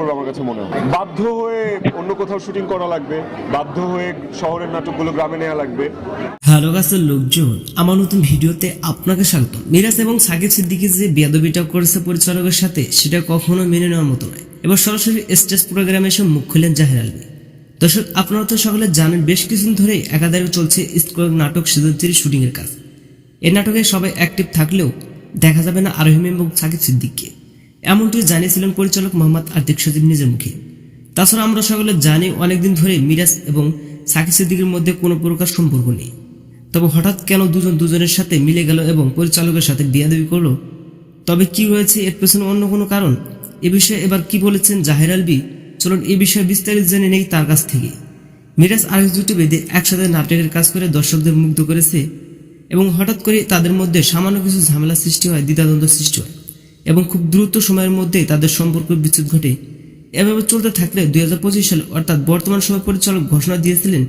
করবে আমার কাছে মনে হয়। বাধ্য হয়ে অন্য কোথাও শুটিং করা লাগবে, বাধ্য হয়ে শহরের নাটকগুলো গ্রামে নেওয়া লাগবে। হ্যালো গাছের লোকজন, আমার নতুন ভিডিওতে আপনাকে স্বাগত মিরাজ এবং সাকিব যে করেছে পরিচালকের সাথে, সেটা কখনো মেনে নেওয়ার মতো নয়। এবার সরাসরি স্টেজ প্রোগ্রামে এসে মুখ খুললেন জাহের আলমী। দর্শক, আপনারা তো সকলে জানেন, বেশ কিছুদিন ধরে একাধারে চলছে নাটক সিজন থ্রি শুটিং এর কাজ। এই নাটকে সবাই অ্যাক্টিভ থাকলেও দেখা যাবে না আরোহিম এবং সাকিব সিদ্দিককে। এমনটি জানিয়েছিলেন পরিচালক মোহাম্মদ আতিক সজিব নিজের মুখে তাছাড়া আমরা সকলে জানি অনেকদিন ধরে মিরাজ এবং সাকিব সিদ্দিকের মধ্যে কোনো প্রকার সম্পর্ক নেই। তবে হঠাৎ কেন দুজন দুজনের সাথে মিলে গেল এবং পরিচালকের সাথে বিয়াদবি করল? তবে কি রয়েছে এর পেছনে অন্য কোনো কারণ? এ বিষয়ে এবার কি বলেছেন জাহের আলবি? চলুন এ বিষয়ে বিস্তারিত জেনে নেই তার কাছ থেকে। মিরাজ আর জুটি বেঁধে একসাথে নাটকের কাজ করে দর্শকদের মুগ্ধ করেছে এবং হঠাৎ করে তাদের মধ্যে সামান্য কিছু ঝামেলা সৃষ্টি হয় দ্বিধাদ্বন্দ্ব সৃষ্টি হয়। এবং খুব দ্রুত সময়ের মধ্যেই তাদের সম্পর্ক বিচ্ছেদ ঘটে। এভাবে চলতে থাকলে দুই হাজার পঁচিশ সালে অর্থাৎ বর্তমান সময় পরিচালক ঘোষণা দিয়েছিলেন,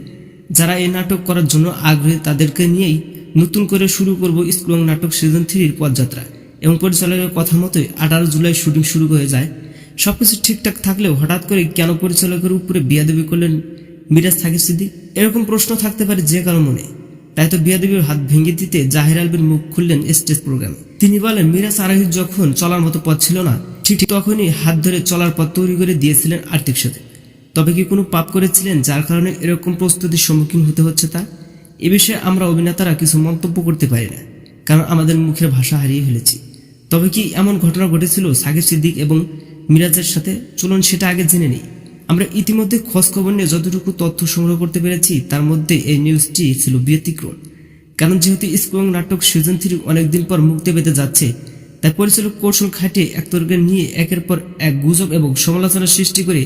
যারা এই নাটক করার জন্য আগ্রহী তাদেরকে নিয়েই নতুন করে শুরু করব স্কুল নাটক সিজন থ্রির পথযাত্রা এবং পরিচালকের কথা মতোই আঠারো জুলাই শুটিং শুরু হয়ে যায়। সবকিছু ঠিকঠাক থাকলেও হঠাৎ করে কেন পরিচালকের উপরে বিয়াদবি করলেন মিরাজ সাকিব সিদ্দিক? এরকম প্রশ্ন থাকতে পারে যে কারও মনে। তাই তো বিয়াদবির হাত ভেঙে দিতে জাহির আলবির মুখ খুললেন স্টেজ প্রোগ্রামে। তিনি বলেন মিরাজ আরাহির যখন চলার মতো পথ ছিল না, ঠিক তখনই হাত ধরে চলার পথ তৈরি করে দিয়েছিলেন আর্থিক সাথে তবে কি কোনো পাপ করেছিলেন যার কারণে এরকম প্রস্তুতির সম্মুখীন হতে হচ্ছে তা? এ বিষয়ে আমরা অভিনেতারা কিছু মন্তব্য করতে পারি না, কারণ আমাদের মুখের ভাষা হারিয়ে ফেলেছি। তবে কি এমন ঘটনা ঘটেছিল সাকিব সিদ্দিক এবং মিরাজের সাথে? চলুন সেটা আগে জেনে নিই। আমরা ইতিমধ্যে খোঁজ খবর নিয়ে যতটুকু তথ্য সংগ্রহ করতে পেরেছি, তার মধ্যে এই নিউজটি ছিল ব্যতিক্রম। কারণ যেহেতু স্কুল নাটক সিজন থ্রি অনেকদিন পর মুক্তি পেতে যাচ্ছে, তাই পরিচালক কৌশল খাটিয়ে একতর্কে নিয়ে একের পর এক গুজব এবং সমালোচনা সৃষ্টি করে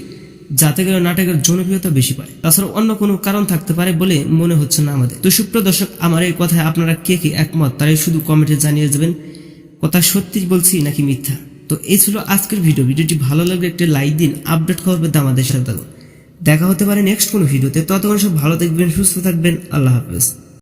যাতে করে নাটকের জনপ্রিয়তা বেশি পায়। তাছাড়া অন্য কোনো কারণ থাকতে পারে বলে মনে হচ্ছে না আমাদের। তো সুপ্রিয় দর্শক, আমার এই কথায় আপনারা কে কে একমত তারাই শুধু কমেন্টে জানিয়ে যাবেন, কথা সত্যি বলছি নাকি মিথ্যা? তো এই ছিল আজকের ভিডিও ভিডিওটি ভালো লাগলে একটি লাইক দিন আপডেট খবর পেতে আমাদের সাথে থাকুন। দেখা হতে পারে নেক্সট কোনো ভিডিওতে ততক্ষণ সব ভালো থাকবেন, সুস্থ থাকবেন। আল্লাহ হাফেজ।